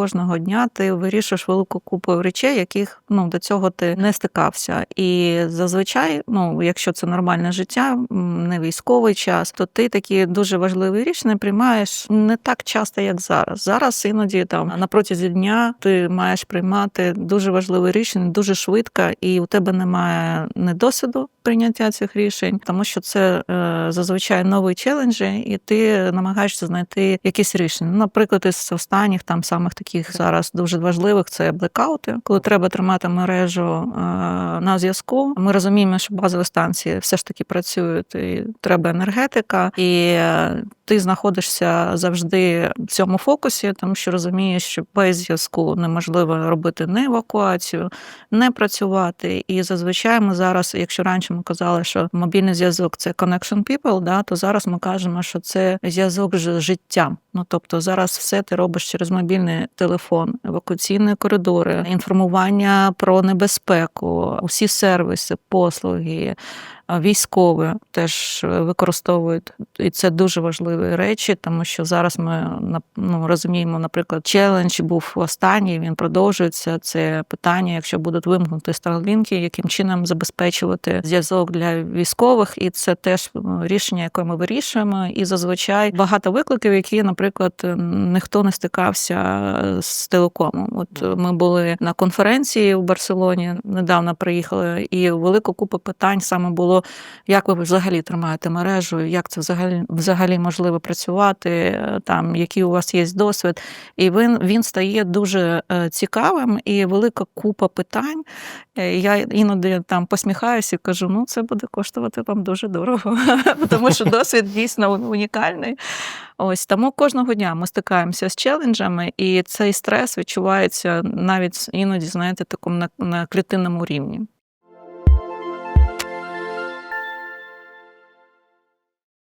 кожного дня ти вирішуєш велику купу речей, яких ну до цього ти не стикався. І зазвичай, ну якщо це нормальне життя, не військовий час, то ти такі дуже важливі рішення приймаєш не так часто, як зараз. Зараз іноді там на протязі дня ти маєш приймати дуже важливі рішення дуже швидко, і у тебе немає не досвіду прийняття цих рішень, тому що це е, зазвичай нові челенджі, і ти намагаєшся знайти якісь рішення. Наприклад, із останніх там самих таких зараз дуже важливих це блекаути, коли треба тримати мережу е, на зв'язку. Ми розуміємо, що базові станції все ж таки працюють, і треба енергетика, і е, ти знаходишся завжди в цьому фокусі, тому що розумієш, що без зв'язку неможливо робити не евакуацію, не працювати. І зазвичай ми зараз, якщо раніше ми казали, що мобільний зв'язок це connection people, да, то зараз ми кажемо, що це зв'язок з життям. Ну тобто зараз все ти робиш через мобільний телефон, евакуаційні коридори, інформування про небезпеку, усі сервіси, послуги. Військові теж використовують, і це дуже важливі речі, тому що зараз ми ну, розуміємо, наприклад, челендж був останній, він продовжується. Це питання, якщо будуть вимкнути старлінки, яким чином забезпечувати зв'язок для військових, і це теж е, рішення, яке ми вирішуємо. І зазвичай багато викликів, які, наприклад, е, ніхто не стикався е, з телекомом. От е, ми були на конференції в Барселоні, недавно приїхали, і велика купа питань саме було, як ви взагалі тримаєте мережу, як це взагалі взагалі можливо працювати, е, там який у вас є досвід. І він, він стає дуже е, цікавим і велика купа питань. Е, Я іноді там посміхаюся і кажу: ну це буде коштувати вам дуже дорого, тому що досвід дійсно унікальний. Ось тому кожного дня ми стикаємося з челенджами, і цей стрес відчувається навіть іноді, знаєте, такому на, на клітинному рівні.